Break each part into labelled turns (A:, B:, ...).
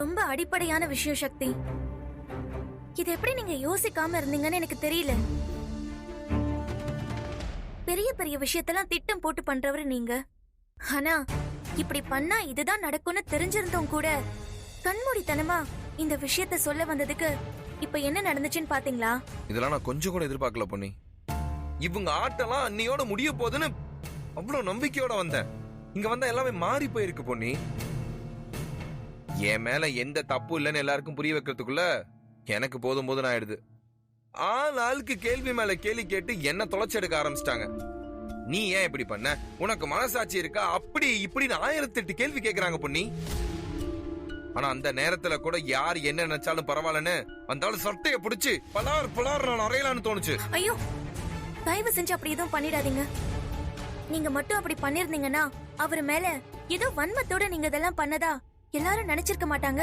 A: ரொம்ப அடிப்படையான விஷயம் சக்தி. இது எப்படி நீங்க யோசிக்காம இருந்தீங்கன்னு எனக்கு தெரியல. பெரிய பெரிய விஷயத்தெல்லாம் திட்டம் போட்டு பண்றவரு நீங்க. ஆனா இப்படி பண்ணா இதுதான் நடக்கும்னு தெரிஞ்சிருந்தோம் கூட. கண்மூடித்தனமா இந்த விஷயத்த சொல்ல வந்ததுக்கு இப்ப என்ன நடந்துச்சுன்னு பாத்தீங்களா?
B: இதெல்லாம் நான் கொஞ்சம் கூட எதிர்பார்க்கல பொண்ணி இவங்க ஆட்டெல்லாம் அன்னையோட முடிய போகுதுன்னு அவ்வளவு நம்பிக்கையோட வந்தேன். இங்க வந்தா எல்லாமே மாறி போயிருக்கு பொன்னி. என் மேல எந்த தப்பு இல்லைன்னு எல்லாருக்கும் புரிய வைக்கிறதுக்குள்ள எனக்கு போதும் போதும் ஆயிடுது. ஆள் ஆளுக்கு கேள்வி மேல கேள்வி கேட்டு என்ன தொலைச்செடுக்க ஆரம்பிச்சிட்டாங்க. நீ ஏன் இப்படி பண்ண? உனக்கு மனசாட்சி இருக்கா? அப்படி இப்படின்னு ஆயிரத்தெட்டு கேள்வி கேக்குறாங்க பொன்னி. ஆனா அந்த நேரத்துல கூட யார் என்ன நினைச்சாலும் பரவாயில்லன்னு வந்தாலும் சட்டைய பிடிச்சு பலார் பலார் நான் அறையலான்னு தோணுச்சு.
A: ஐயோ தயவு செஞ்சு அப்படி எதுவும் பண்ணிடாதீங்க. நீங்க மட்டும் அப்படி பண்ணிருந்தீங்கன்னா அவர் மேல ஏதோ வன்மத்தோட நீங்க இதெல்லாம் பண்ணதா? எல்லாரும் நினைச்சிருக்க மாட்டாங்க.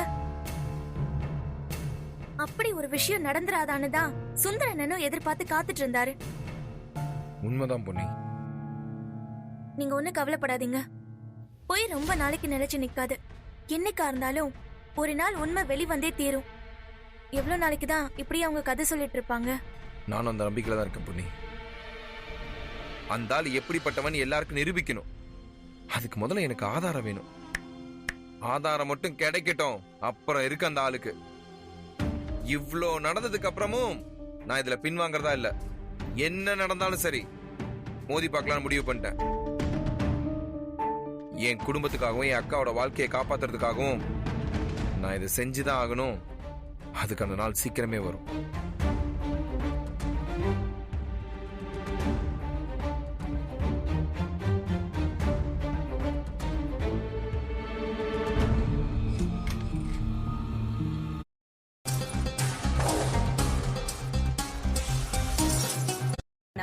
A: அப்படி ஒரு விஷயம் நடந்துராதான்னு தான் சுந்தரனனும் எதிர்பார்த்து காத்துட்டு இருந்தாரு
B: உண்மைதான் பொன்னி.
A: நீங்க ஒண்ணு கவலைப்படாதீங்க. போய் ரொம்ப நாளைக்கு நிலைச்சு நிக்காது. என்னைக்கா இருந்தாலும் ஒரு நாள் உண்மை வெளிவந்தே தீரும். எவ்வளவு நாளைக்கு தான் இப்படி அவங்க கதை சொல்லிட்டு இருப்பாங்க
B: நானும் அந்த நம்பிக்கையில தான் இருக்கேன் பொன்னி. அந்த ஆள் எப்படிப்பட்டவன் எல்லாருக்கும் நிரூபிக்கணும். அதுக்கு முதல்ல எனக்கு ஆதாரம் வேணும். ஆதாரம் மட்டும் கிடைக்கட்டும். அப்புறம் இருக்கு அந்த ஆளுக்கு. இவ்வளோ நடந்ததுக்கு அப்புறமும் நான் இதுல பின்வாங்கறதா இல்ல. என்ன நடந்தாலும் சரி மோதி பார்க்கலாம் முடிவு பண்ணிட்டேன். என் குடும்பத்துக்காகவும் என் அக்காவோட வாழ்க்கையை காப்பாத்துறதுக்காகவும் நான் இதை செஞ்சுதான் ஆகணும். அதுக்கு அந்த நாள் சீக்கிரமே வரும்.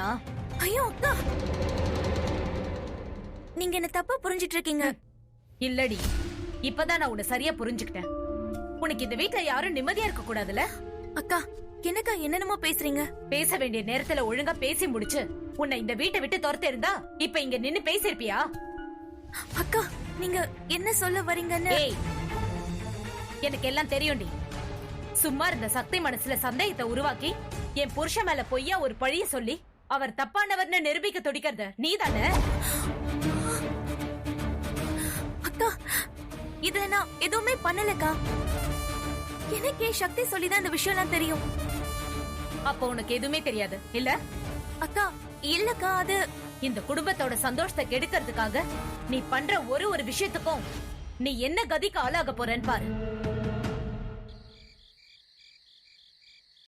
C: நான்
A: ஐயோ அக்கா. நீங்க என்ன தப்பா புரிஞ்சிட்டு இருக்கீங்க
C: இல்லடி. இப்பதான் நான் உன்னை சரியா புரிஞ்சுக்கிட்டேன். உனக்கு இந்த வீட்ல யாரும் நிம்மதியா இருக்க கூடாதுல
A: அக்கா என்னக்கா என்னென்னமோ பேசுறீங்க?
C: பேச வேண்டிய நேரத்துல ஒழுங்கா பேசி முடிச்சு உன்னை இந்த வீட்டை விட்டு துரத்த இருந்தா இப்ப இங்க நின்னு பேசிருப்பியா
A: அக்கா நீங்க என்ன சொல்ல வரீங்கன்னு?
C: ஏய் எனக்கு எல்லாம் தெரியும்டி. சும்மா இருந்த சக்தி மனசுல சந்தேகத்தை உருவாக்கி என் புருஷன் மேல பொய்யா ஒரு பழிய சொல்லி அவர் தப்பானவர்னு நிரூபிக்க துடிக்கிறத. நீதானே?
A: அக்கா இதுல நான் எதுவுமே பண்ணலக்கா. எனக்கே சக்தி சொல்லிதான் இந்த விஷயம்லாம் தெரியும்.
C: அப்ப உனக்கு எதுவுமே தெரியாது இல்ல?
A: அக்கா இல்லக்கா அது
C: இந்த குடும்பத்தோட சந்தோஷத்தை கெடுக்கிறதுக்காக நீ பண்ற ஒரு ஒரு விஷயத்துக்கும் நீ என்ன கதிக்கு ஆளாக போறேன்னு பாரு.